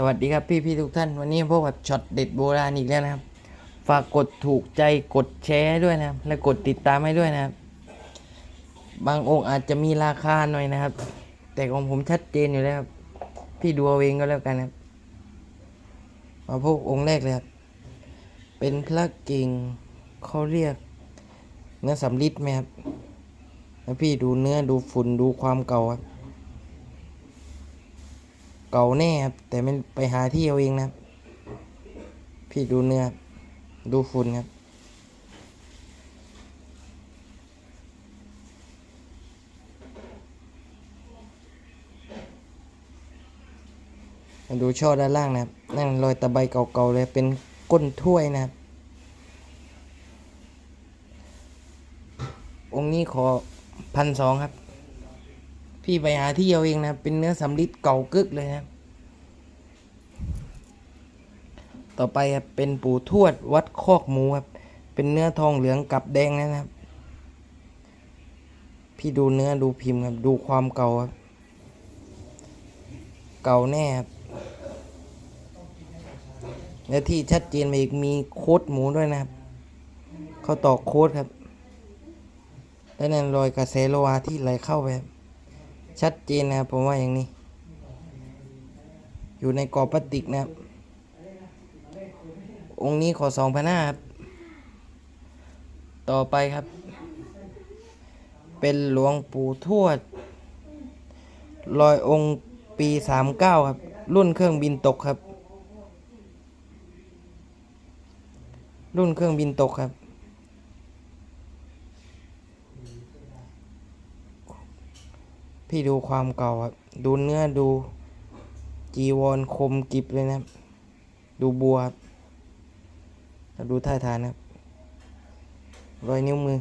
สวัสดีครับพี่พี่ทุกท่านวันนี้พบกับบช็อตเด็ดโบราณอีกแล้วนะครับ ฝากกดถูกใจกดแชร์ด้วยนะครับ และกดติดตามให้ด้วยนะครับ บางองค์อาจจะมีราคาหน่อยนะครับ แต่ของผมชัดเจนอยู่แล้วครับพี่ดูเอาเองก็แล้วกันครับมาพบองค์แรกเลยครับ เป็นพระกิ่งเขาเรียกเนื้อสำลิดไหมครับแล้วพี่ดูเนื้อดูฝุ่นดูความเก่าครับ เก่าแน่ครับแต่ไม่ไปหาที่เอาเองนะครับ พี่ดูเนื้อดูฝุ่นครับมาดูช่อด้านล่างนะครับ นั่นรอยตะไบเก่าๆเลยเป็นก้นถ้วยนะครับ องค์นี้ขอพันสองครับ พี่ไปหาที่เอาเองนะครับเป็นเนื้อสำลิดเก่ากึกเลยนะครับต่อไปครับเป็นปู่ทวดวัดคอกหมูครับ เป็นเนื้อทองเหลืองกับแดงนะครับ พี่ดูเนื้อดูพิมพ์ครับ ดูความเก่าครับ เก่าแน่ครับและที่ชัดเจนมาอีกมีโค้ดหมูด้วยนะครับ เขาตอกโค้ดครับ และนั่นรอยกระแสโลวาที่ไหลเข้าไปครับ ชัดเจนนะครับผมว่าอย่างนี้ อยู่ในกรอบพลาสติกนะครับ องค์นี้ขอสองพันห้าครับ ต่อไปครับ เป็นหลวงปู่ทวดลอยองค์ปีสามเก้าครับ รุ่นเครื่องบินตกครับ รุ่นเครื่องบินตกครับ พี่ดูความเก่าครับ ดูเนื้อดู จีวรคมกิบเลยนะครับ ดูบัวครับดูท่าทางนะครับรอยนิ้วมือ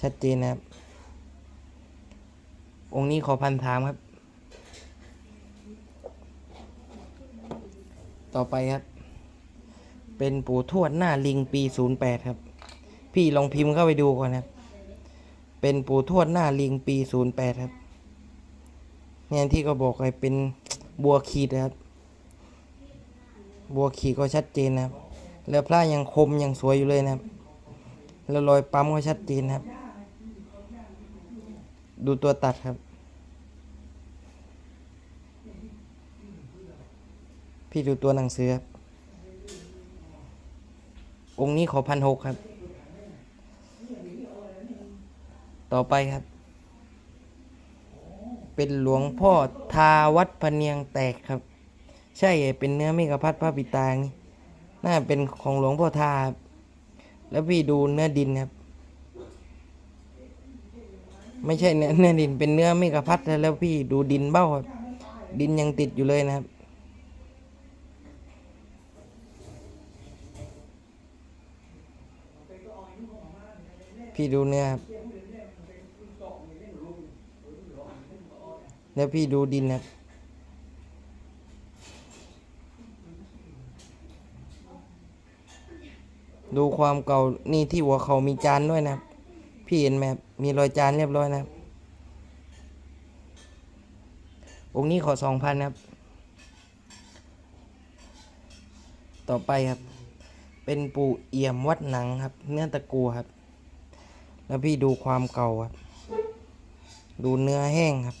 ชัดเจนนะครับ องค์นี้ขอพันถามครับ ต่อไปครับ เป็นปู่ทวดหน้าลิงปี 08 ครับ พี่ลองพิมพ์เข้าไปดูก่อนครับ เป็นปู่ทวดหน้าลิงปี08ครับเนี่ยที่เขาบอกไปเป็นบัวขีดนะครับ บัวขีดก็ชัดเจนนะครับแล้วพระยังคมยังสวยอยู่เลยนะครับแล้วรอยปั๊มก็ชัดเจนนะครับ ดูตัวตัดครับ พี่ดูตัวหนังสือครับ องค์นี้ขอพันหกครับ ต่อไปครับ เป็นหลวงพ่อทาวัดพเนียงแตกครับ ใช่เป็นเนื้อเมกะพัดพระปิตางนี่น่าเป็นของหลวงพ่อทาแล้วพี่ดูเนื้อดินครับ ไม่ใช่เนื้อเนื้อดินเป็นเนื้อเมกะพัดแล้วพี่ดูดินเบ้าครับ ดินยังติดอยู่เลยนะครับพี่ดูเนื้อครับ แล้วพี่ดูดินครับ ดูความเก่านี่ที่หัวเขามีจานด้วยนะครับ พี่เห็นไหมมีรอยจานเรียบร้อยนะครับ องค์นี้ขอสองพันครับ ต่อไปครับ เป็นปูเอี่ยมวัดหนังครับ เนื้อตะกัวครับ แล้วพี่ดูความเก่าครับ ดูเนื้อแห้งครับ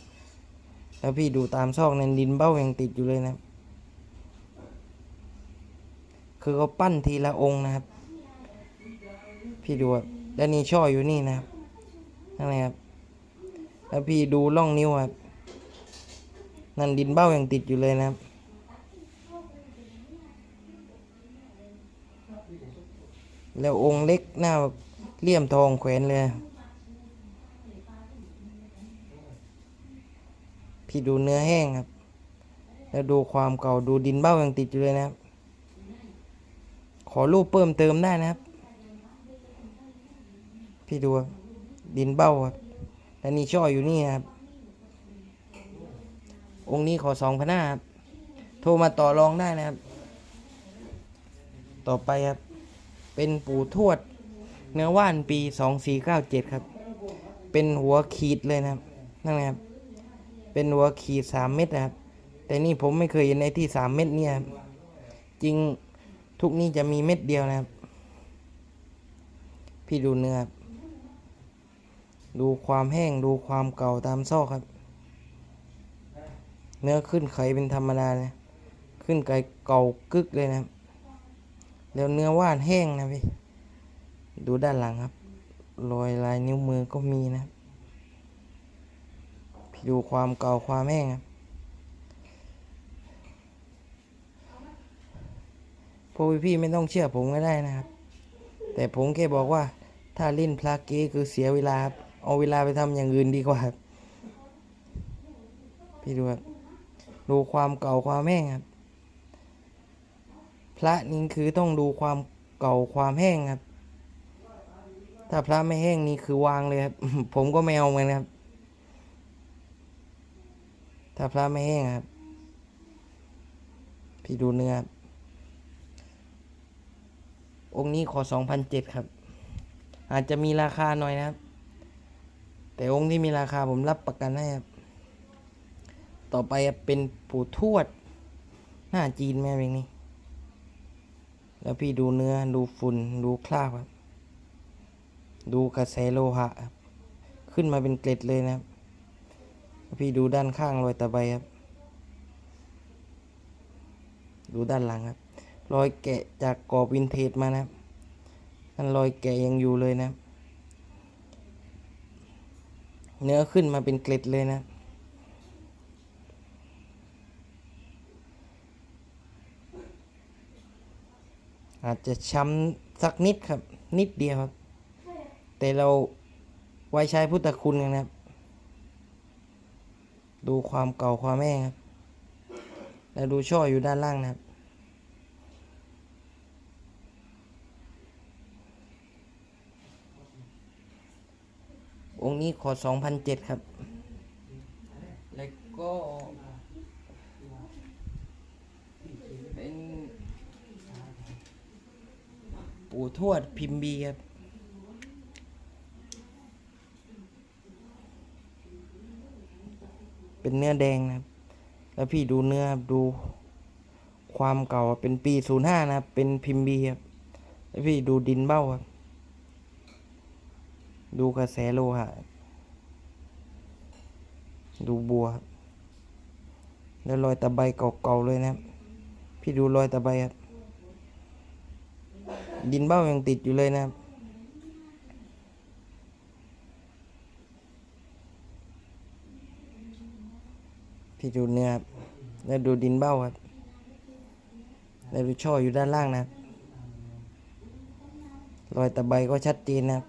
แล้วพี่ดูตามซอกนั้นดินเบ้ายังติดอยู่เลยนะครับคือเขาปั้นทีละองค์นะครับ พี่ดูครับแล้วนี่ช่ออยู่นี่นะครับนั่นไงครับ แล้วพี่ดูร่องนิ้วครับ นั่นดินเบ้ายังติดอยู่เลยนะครับแล้วองค์เล็กหน้าเลี่ยมทองแขวนเลย พี่ดูเนื้อแห้งครับ แล้วดูความเก่าดูดินเบ้ายังติดอยู่เลยนะครับ ขอรูปเพิ่มเติมได้นะครับ พี่ดูดินเบ้าครับและนี่ช่ออยู่นี่ครับ องค์นี้ขอสองพันห้าครับ โทรมาต่อรองได้นะครับ ต่อไปครับ เป็นปู่ทวด เนื้อว่านปีสองสี่เก้าเจ็ดครับ เป็นหัวขีดเลยนะครับ นั่นนะครับ เป็นหัวขีดสามเม็ดนะครับ แต่นี่ผมไม่เคยเห็นในที่สามเม็ดเนี่ยจริงทุกนี้จะมีเม็ดเดียวนะครับ พี่ดูเนื้อครับดูความแห้งดูความเก่าตามซอกครับ เนื้อขึ้นไขเป็นธรรมดาเลยขึ้นไก่เก่ากึกเลยนะครับ แล้วเนื้อว่านแห้งนะพี่ ดูด้านหลังครับ รอยลายนิ้วมือก็มีนะครับ ดูความเก่าความแห้งครับพวกพี่ไม่ต้องเชื่อผมก็ได้นะครับ แต่ผมแค่บอกว่าถ้าเล่นพลาเกคือเสียเวลาครับเอาเวลาไปทำอย่างอื่นดีกว่าครับพี่ดูครับดูความเก่าความแห้งครับ พระนี่คือต้องดูความเก่าความแห้งครับ ถ้าพระไม่แห้งนี่คือวางเลยครับ ผมก็ไม่เอาเหมือนกันครับ ถ้าพระไม่แห้งครับ พี่ดูเนื้อครับองค์นี้ขอสองพันเจ็ดครับ อาจจะมีราคาหน่อยนะครับ แต่องค์ที่มีราคาผมรับประกันให้ครับ ต่อไปเป็นปู่ทวด หน้าจีนแม่เองนี่ แล้วพี่ดูเนื้อดูฝุ่นดูคราบครับ ดูกระแสโลหะครับ ขึ้นมาเป็นเกล็ดเลยนะครับ พี่ดูด้านข้างรอยตะไบครับ ดูด้านหลังครับ รอยแกะจากกรอบวินเทจมานะครับนั่นรอยแกะยังอยู่เลยนะ เนื้อขึ้นมาเป็นเกล็ดเลยนะ อาจจะช้ำสักนิดครับ นิดเดียวครับ แต่เราไว้ใช้พุทธคุณนะครับ ดูความเก่าความแม่ครับ แล้วดูช่ออยู่ด้านล่างนะครับ องค์นี้ขอสองพันเจ็ดครับ แล้วก็เป็นปู่ทวดพิมพ์บีครับ เป็นเนื้อแดงนะครับ แล้วพี่ดูเนื้อดูความเก่าเป็นปีศูนย์ห้านะครับ เป็นพิมพ์บีครับแล้วพี่ดูดินเบ้าครับ ดูกระแสโลหะครับดูบัวครับแล้วรอยตะไบเก่าๆเลยนะครับ พี่ดูรอยตะไบครับ ดินเบ้ายังติดอยู่เลยนะครับ พี่ดูเนื้อครับแล้วดูดินเบ้าครับแล้วดูช่ออยู่ด้านล่างนะครับรอยตะไบก็ชัดเจนนะครับ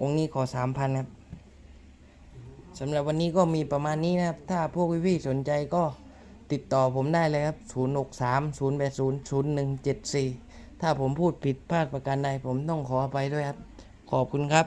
องค์นี้ขอสามพันครับสำหรับวันนี้ก็มีประมาณนี้นะครับ ถ้าพวกพี่ๆสนใจก็ ติดต่อผมได้เลยครับ 0 6 3 0 8 0 0 1 7 4 ถ้าผมพูดผิดพลาดประการใดผมต้องขออภัยด้วยครับ ขอบคุณครับ